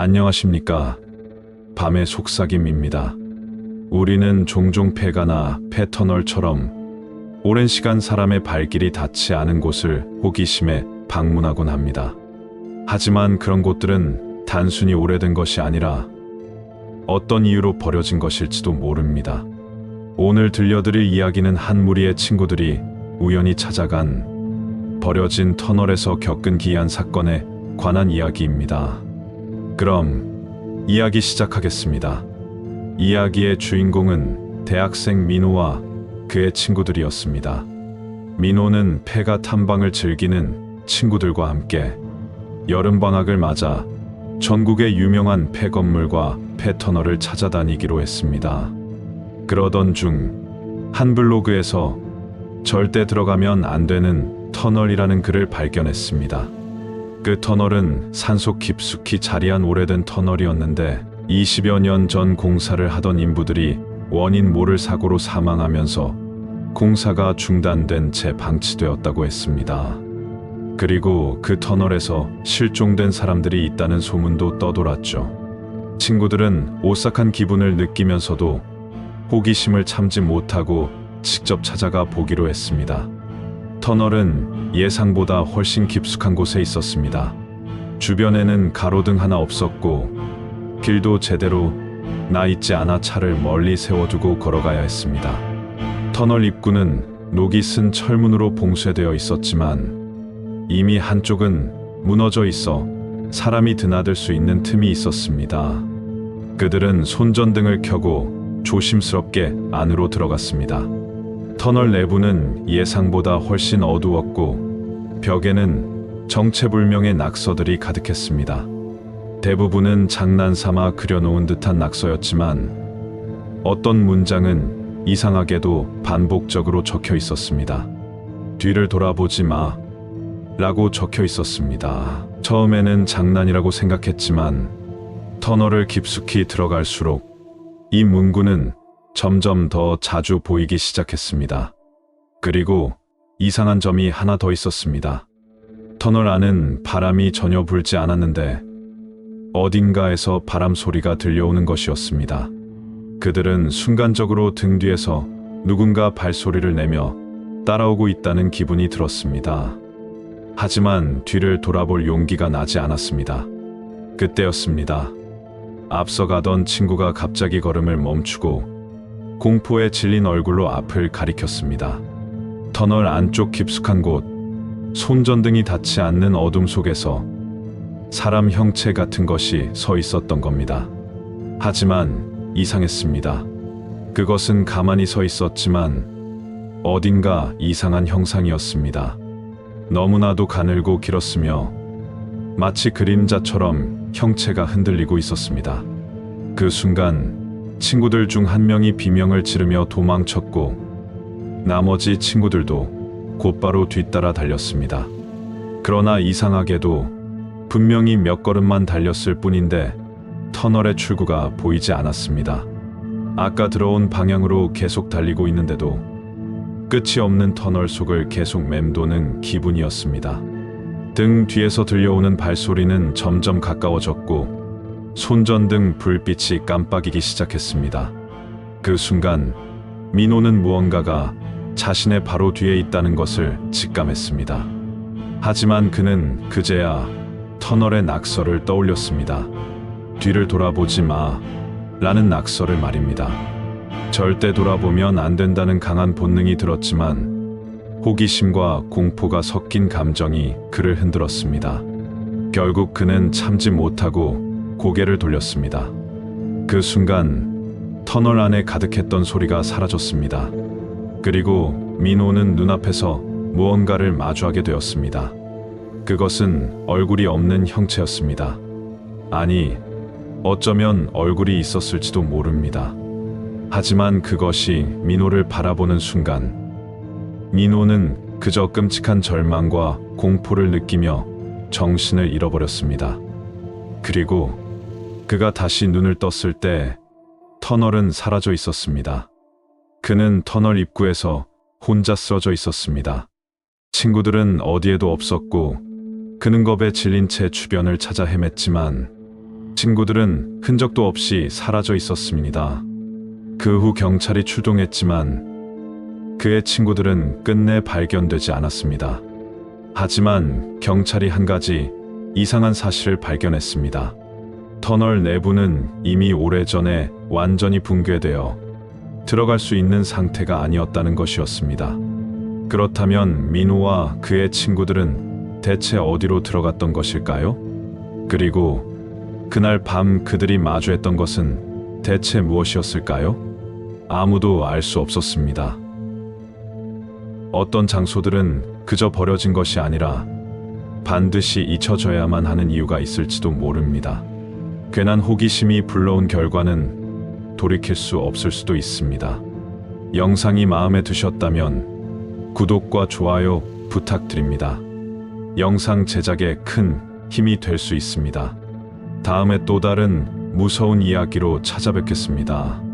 안녕하십니까. 밤의 속삭임입니다. 우리는 종종 폐가나 폐터널처럼 오랜 시간 사람의 발길이 닿지 않은 곳을 호기심에 방문하곤 합니다. 하지만 그런 곳들은 단순히 오래된 것이 아니라 어떤 이유로 버려진 것일지도 모릅니다. 오늘 들려드릴 이야기는 한 무리의 친구들이 우연히 찾아간 버려진 터널에서 겪은 기이한 사건에 관한 이야기입니다. 그럼 이야기 시작하겠습니다. 이야기의 주인공은 대학생 민호와 그의 친구들이었습니다. 민호는 폐가 탐방을 즐기는 친구들과 함께 여름방학을 맞아 전국의 유명한 폐 건물과 폐 터널을 찾아다니기로 했습니다. 그러던 중 한 블로그에서 절대 들어가면 안 되는 터널이라는 글을 발견했습니다. 그 터널은 산속 깊숙이 자리한 오래된 터널이었는데 20여 년 전 공사를 하던 인부들이 원인 모를 사고로 사망하면서 공사가 중단된 채 방치되었다고 했습니다. 그리고 그 터널에서 실종된 사람들이 있다는 소문도 떠돌았죠. 친구들은 오싹한 기분을 느끼면서도 호기심을 참지 못하고 직접 찾아가 보기로 했습니다. 터널은 예상보다 훨씬 깊숙한 곳에 있었습니다. 주변에는 가로등 하나 없었고 길도 제대로 나 있지 않아 차를 멀리 세워두고 걸어가야 했습니다. 터널 입구는 녹이 쓴 철문으로 봉쇄되어 있었지만 이미 한쪽은 무너져 있어 사람이 드나들 수 있는 틈이 있었습니다. 그들은 손전등을 켜고 조심스럽게 안으로 들어갔습니다. 터널 내부는 예상보다 훨씬 어두웠고 벽에는 정체불명의 낙서들이 가득했습니다. 대부분은 장난삼아 그려놓은 듯한 낙서였지만 어떤 문장은 이상하게도 반복적으로 적혀 있었습니다. 뒤를 돌아보지 마. 라고 적혀 있었습니다. 처음에는 장난이라고 생각했지만 터널을 깊숙이 들어갈수록 이 문구는 점점 더 자주 보이기 시작했습니다. 그리고 이상한 점이 하나 더 있었습니다. 터널 안은 바람이 전혀 불지 않았는데 어딘가에서 바람 소리가 들려오는 것이었습니다. 그들은 순간적으로 등 뒤에서 누군가 발소리를 내며 따라오고 있다는 기분이 들었습니다. 하지만 뒤를 돌아볼 용기가 나지 않았습니다. 그때였습니다. 앞서가던 친구가 갑자기 걸음을 멈추고 공포에 질린 얼굴로 앞을 가리켰습니다. 터널 안쪽 깊숙한 곳, 손전등이 닿지 않는 어둠 속에서 사람 형체 같은 것이 서 있었던 겁니다. 하지만 이상했습니다. 그것은 가만히 서 있었지만 어딘가 이상한 형상이었습니다. 너무나도 가늘고 길었으며 마치 그림자처럼 형체가 흔들리고 있었습니다. 그 순간 친구들 중 한 명이 비명을 지르며 도망쳤고 나머지 친구들도 곧바로 뒤따라 달렸습니다. 그러나 이상하게도 분명히 몇 걸음만 달렸을 뿐인데 터널의 출구가 보이지 않았습니다. 아까 들어온 방향으로 계속 달리고 있는데도 끝이 없는 터널 속을 계속 맴도는 기분이었습니다. 등 뒤에서 들려오는 발소리는 점점 가까워졌고 손전등 불빛이 깜빡이기 시작했습니다. 그 순간 민호는 무언가가 자신의 바로 뒤에 있다는 것을 직감했습니다. 하지만 그는 그제야 터널의 낙서를 떠올렸습니다. 뒤를 돌아보지 마. 라는 낙서를 말입니다. 절대 돌아보면 안 된다는 강한 본능이 들었지만 호기심과 공포가 섞인 감정이 그를 흔들었습니다. 결국 그는 참지 못하고 고개를 돌렸습니다. 그 순간 터널 안에 가득했던 소리가 사라졌습니다. 그리고 민호는 눈앞에서 무언가를 마주하게 되었습니다. 그것은 얼굴이 없는 형체였습니다. 아니, 어쩌면 얼굴이 있었을지도 모릅니다. 하지만 그것이 민호를 바라보는 순간, 민호는 그저 끔찍한 절망과 공포를 느끼며 정신을 잃어버렸습니다. 그리고 그가 다시 눈을 떴을 때 터널은 사라져 있었습니다. 그는 터널 입구에서 혼자 쓰러져 있었습니다. 친구들은 어디에도 없었고 그는 겁에 질린 채 주변을 찾아 헤맸지만 친구들은 흔적도 없이 사라져 있었습니다. 그 후 경찰이 출동했지만 그의 친구들은 끝내 발견되지 않았습니다. 하지만 경찰이 한 가지 이상한 사실을 발견했습니다. 터널 내부는 이미 오래전에 완전히 붕괴되어 들어갈 수 있는 상태가 아니었다는 것이었습니다. 그렇다면 민호와 그의 친구들은 대체 어디로 들어갔던 것일까요? 그리고 그날 밤 그들이 마주했던 것은 대체 무엇이었을까요? 아무도 알 수 없었습니다. 어떤 장소들은 그저 버려진 것이 아니라 반드시 잊혀져야만 하는 이유가 있을지도 모릅니다. 괜한 호기심이 불러온 결과는 돌이킬 수 없을 수도 있습니다. 영상이 마음에 드셨다면 구독과 좋아요 부탁드립니다. 영상 제작에 큰 힘이 될 수 있습니다. 다음에 또 다른 무서운 이야기로 찾아뵙겠습니다.